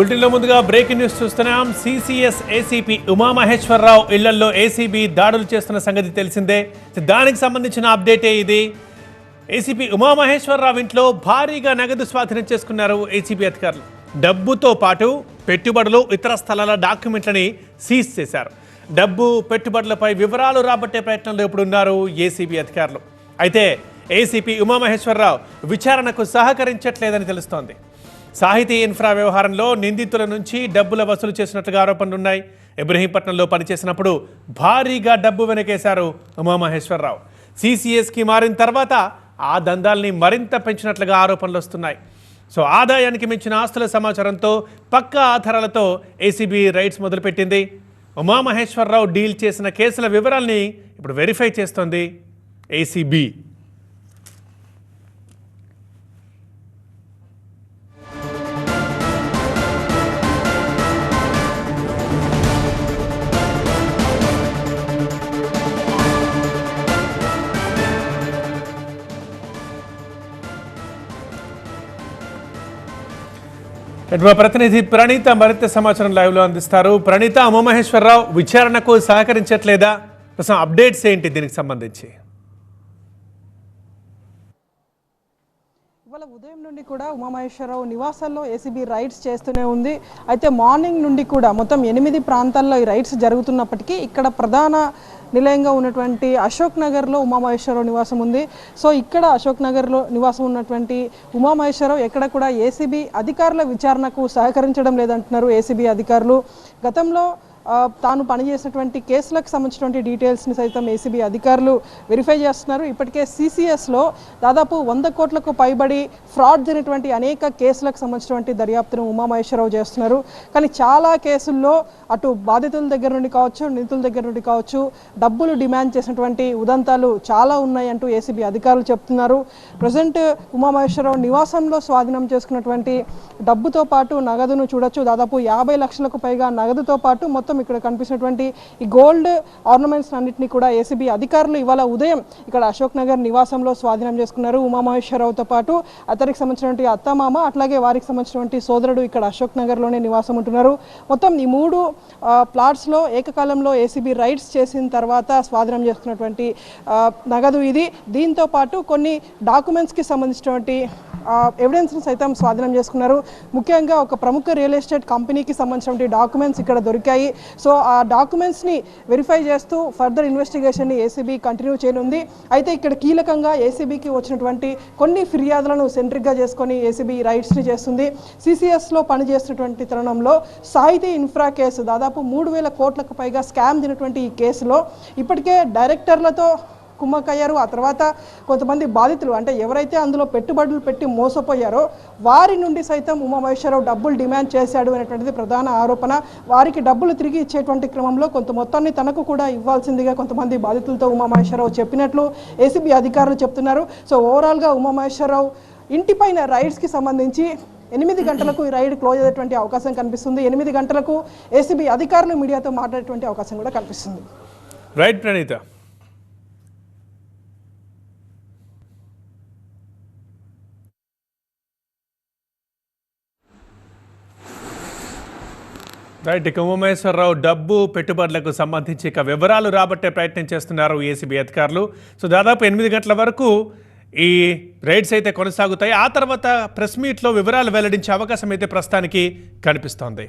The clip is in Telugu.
బులెటిన్లో ముందుగా బ్రేకింగ్ న్యూస్ చూస్తున్నాం. సిసిఎస్ ఏసీపీ ఉమామహేశ్వరరావు ఇళ్ళలో ఏసీబీ దాడులు చేస్తున్న సంగతి తెలిసిందే. దానికి సంబంధించిన అప్డేటే ఇది. ఏసీపీ ఉమామహేశ్వరరావు ఇంట్లో భారీగా నగదు స్వాధీనం చేసుకున్నారు ఏసీబీ అధికారులు. డబ్బుతో పాటు పెట్టుబడులు ఇతర స్థలాల డాక్యుమెంట్లని సీజ్ చేశారు. డబ్బు పెట్టుబడులపై వివరాలు రాబట్టే ప్రయత్నంలో ఇప్పుడు ఉన్నారు ఏసీబీ అధికారులు. అయితే ఏసీపీ ఉమామహేశ్వరరావు విచారణకు సహకరించట్లేదని తెలుస్తోంది. సాహితీ ఇన్ఫ్రా వ్యవహారంలో నిందితుల నుంచి డబ్బుల వసూలు చేసినట్లుగా ఆరోపణలున్నాయి ఇబ్రహీంపట్నంలో పనిచేసినప్పుడు భారీగా డబ్బు వెనకేశారు ఉమామహేశ్వరరావు. సీసీఎస్కి మారిన తర్వాత ఆ దందాల్ని మరింత పెంచినట్లుగా ఆరోపణలు వస్తున్నాయి. సో ఆదాయానికి మించిన ఆస్తుల సమాచారంతో పక్కా ఆధారాలతో ఏసీబీ రైడ్స్ మొదలుపెట్టింది. ఉమామహేశ్వరరావు డీల్ చేసిన కేసుల వివరాల్ని ఇప్పుడు వెరిఫై చేస్తోంది ఏసీబీ. మా ప్రతినిధి ప్రణీత మరింత సమాచారం లైవ్లో అందిస్తారు. ప్రణీత ఉమామహేశ్వరరావు విచారణకు సహకరించట్లేదా? ప్రస్తుతం అప్డేట్స్ ఏంటి దీనికి సంబంధించి? ఇవాళ ఉదయం నుండి కూడా ఉమామహేశ్వరరావు నివాసాల్లో ఏసీబీ రైడ్స్ చేస్తూనే ఉంది. అయితే మార్నింగ్ నుండి కూడా మొత్తం ఎనిమిది ప్రాంతాల్లో ఈ రైడ్స్ జరుగుతున్నప్పటికీ ఇక్కడ ప్రధాన నిలయంగా ఉన్నటువంటి అశోక్ నగర్లో ఉమామహేశ్వరరావు నివాసం ఉంది. సో ఇక్కడ అశోక్ నగర్లో నివాసం ఉన్నటువంటి ఉమామహేశ్వరరావు ఎక్కడ కూడా ఏసీబీ అధికారుల విచారణకు సహకరించడం లేదంటున్నారు ఏసీబీ అధికారులు. గతంలో తాను పనిచేసినటువంటి కేసులకు సంబంధించినటువంటి డీటెయిల్స్ని సైతం ఏసీబీ అధికారులు వెరిఫై చేస్తున్నారు. ఇప్పటికే సిసిఎస్లో దాదాపు వంద కోట్లకు పైబడి ఫ్రాడ్ జరిగినటువంటి అనేక కేసులకు సంబంధించినటువంటి దర్యాప్తును ఉమామహేశ్వరరావు చేస్తున్నారు. కానీ చాలా కేసుల్లో అటు బాధితుల దగ్గర నుండి కావచ్చు నిధుల దగ్గర నుండి కావచ్చు డబ్బులు డిమాండ్ చేసినటువంటి ఉదంతాలు చాలా ఉన్నాయి అంటూ ఏసీబీ అధికారులు చెప్తున్నారు. ప్రజెంట్ ఉమామహేశ్వరరావు నివాసంలో స్వాధీనం చేసుకున్నటువంటి డబ్బుతో పాటు నగదును చూడొచ్చు. దాదాపు యాభై లక్షలకు పైగా నగదుతో పాటు మొత్తం మొత్తం ఇక్కడ కనిపిస్తున్నటువంటి ఈ గోల్డ్ ఆర్నమెంట్స్ అన్నింటినీ కూడా ఏసీబీ అధికారులు ఇవాళ ఉదయం ఇక్కడ అశోక్ నగర్ నివాసంలో స్వాధీనం చేసుకున్నారు. ఉమామహేశ్వరరావుతో పాటు అతనికి సంబంధించినటువంటి అత్తమామ అట్లాగే వారికి సంబంధించినటువంటి సోదరుడు ఇక్కడ అశోక్ నగర్లోనే నివాసం ఉంటున్నారు. మొత్తం ఈ మూడు ప్లాట్స్లో ఏకకాలంలో ఏసీబీ రైడ్స్ చేసిన తర్వాత స్వాధీనం చేసుకున్నటువంటి నగదు ఇది. దీంతో పాటు కొన్ని డాక్యుమెంట్స్కి సంబంధించినటువంటి ఎవిడెన్స్ని సైతం స్వాధీనం చేసుకున్నారు. ముఖ్యంగా ఒక ప్రముఖ రియల్ ఎస్టేట్ కంపెనీకి సంబంధించినటువంటి డాక్యుమెంట్స్ ఇక్కడ దొరికాయి. సో ఆ డాక్యుమెంట్స్ని వెరిఫై చేస్తూ ఫర్దర్ ఇన్వెస్టిగేషన్ని ఏసీబీ కంటిన్యూ చేయనుంది. అయితే ఇక్కడ కీలకంగా ఏసీబీకి వచ్చినటువంటి కొన్ని ఫిర్యాదులను సెంట్రిక్గా చేసుకొని ఏసీబీ రైట్స్ని చేస్తుంది. సిసిఎస్లో పనిచేస్తున్నటువంటి తరుణంలో సాహితీ ఇన్ఫ్రా కేసు దాదాపు మూడు వేల కోట్లకు పైగా స్కామ్ తినటువంటి ఈ కేసులో ఇప్పటికే డైరెక్టర్లతో కుమ్మక్కయ్యారు. ఆ తర్వాత కొంతమంది బాధితులు అంటే ఎవరైతే అందులో పెట్టుబడులు పెట్టి మోసపోయారో వారి నుండి సైతం ఉమామహేశ్వరరావు డబ్బులు డిమాండ్ చేశాడు అనేటువంటిది ప్రధాన ఆరోపణ. వారికి డబ్బులు తిరిగి ఇచ్చేటువంటి క్రమంలో కొంత మొత్తాన్ని తనకు కూడా ఇవ్వాల్సిందిగా కొంతమంది బాధితులతో ఉమామహేశ్వరరావు చెప్పినట్లు ఏసీబీ అధికారులు చెప్తున్నారు. సో ఓవరాల్గా ఉమామహేశ్వరరావు ఇంటిపైన రైడ్స్కి సంబంధించి ఎనిమిది గంటలకు ఈ రైడ్ క్లోజ్ అయ్యేటువంటి అవకాశం కనిపిస్తుంది. ఎనిమిది గంటలకు ఏసీబీ అధికారులు మీడియాతో మాట్లాడేటువంటి అవకాశం కూడా కనిపిస్తుంది. రైట్ ప్రణీత. రైట్ ఇక ఉమేశ్వరరావు డబ్బు పెట్టుబడులకు సంబంధించి ఇక వివరాలు రాబట్టే ప్రయత్నం చేస్తున్నారు ఏసీబీ అధికారులు. సో దాదాపు ఎనిమిది గంటల వరకు ఈ రైడ్స్ అయితే కొనసాగుతాయి. ఆ తర్వాత ప్రెస్ మీట్లో వివరాలు వెల్లడించే అవకాశం అయితే ప్రస్తుతానికి కనిపిస్తోంది.